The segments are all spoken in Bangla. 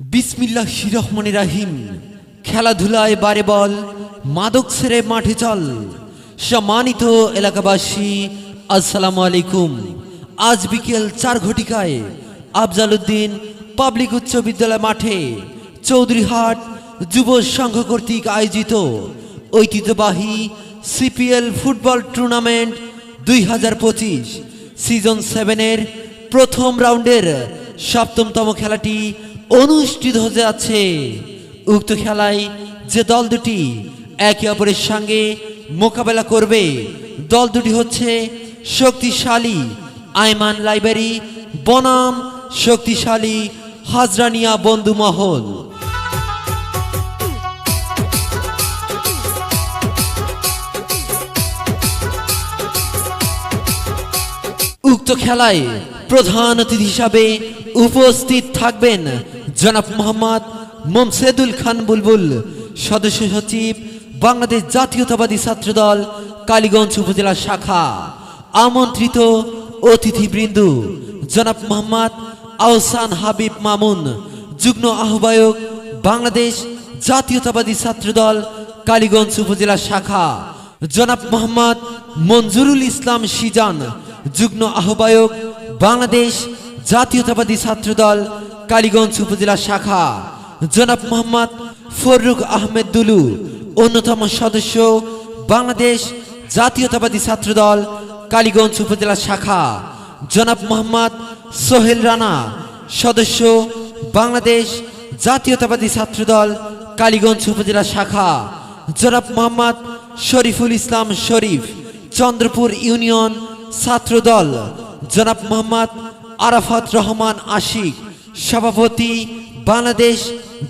বিসমিল্লাহ রহমান রাহিম। খেলাধুলায় বারে বল, মাদক সেরে মাঠে চল। সম্মানিত এলাকাবাসী, আসসালামু আলাইকুম। আজ বিকেল চার ঘটিকায় আফজাল উদ্দিন পাবলিক উচ্চ বিদ্যালয় মাঠে চৌধুরীহাট যুব সংঘ কর্তৃক আয়োজিত ঐতিহ্যবাহী সিপিএল ফুটবল টুর্নামেন্ট দুই হাজার পঁচিশ সিজন সেভেনের প্রথম রাউন্ডের সপ্তমতম খেলাটি অনুষ্ঠিত হতে যাচ্ছে। উক্ত খেলায় যে দল দুটি একে অপরের সঙ্গে মোকাবেলা করবে, দল দুটি হচ্ছে শক্তিশালী আইমান লাইব্রেরি, বনাম শক্তিশালী হাজরানিয়া বন্ধু মহল। উক্ত খেলায় প্রধান অতিথি হিসাবে উপস্থিত থাকবেন জনাব মোহাম্মদ মোমসেদুল খান বুলবুল, সদস্য সচিব, বাংলাদেশ জাতীয়তাবাদী ছাত্রদল, কালীগঞ্জ উপজেলা শাখা। আমন্ত্রিত অতিথিবৃন্দ, জনাব মোহাম্মদ আহসান হাবিব মামুন, যুগ্ম আহ্বায়ক, বাংলাদেশ জাতীয়তাবাদী ছাত্রদল, কালীগঞ্জ উপজেলা শাখা। জনাব মোহাম্মদ মঞ্জুরুল ইসলাম সিজান যুগ্ম আহ্বায়ক, বাংলাদেশ জাতীয়তাবাদী ছাত্রদল কালীগঞ্জ উপজেলা শাখা, জনাব মোহাম্মদ ফররুক আহমেদ দুলু, অন্যতম সদস্য বাংলাদেশ জাতীয়তাবাদী ছাত্রদল কালীগঞ্জ উপজেলা শাখা, জনাব মোহাম্মদ সোহেল রানা, সদস্য বাংলাদেশ জাতীয়তাবাদী ছাত্রদল কালীগঞ্জ উপজেলা শাখা, জনাব মোহাম্মদ শরীফুল ইসলাম শরীফ, চন্দ্রপুর ইউনিয়ন ছাত্রদল, জনাব মোহাম্মদ আরাফাত রহমান আশিক সভাপতি, বাংলাদেশ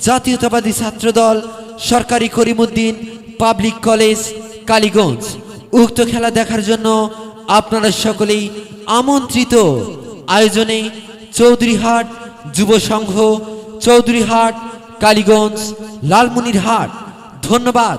জাতীয়তাবাদী ছাত্রদল, সরকারি করিমুদ্দিন পাবলিক কলেজ, কালীগঞ্জ। উক্ত খেলা দেখার জন্য আপনারা সকলেই আমন্ত্রিত। আয়োজনে চৌধুরীহাট যুব সংঘ, চৌধুরীহাট, কালীগঞ্জ, লালমনিরহাট। ধন্যবাদ।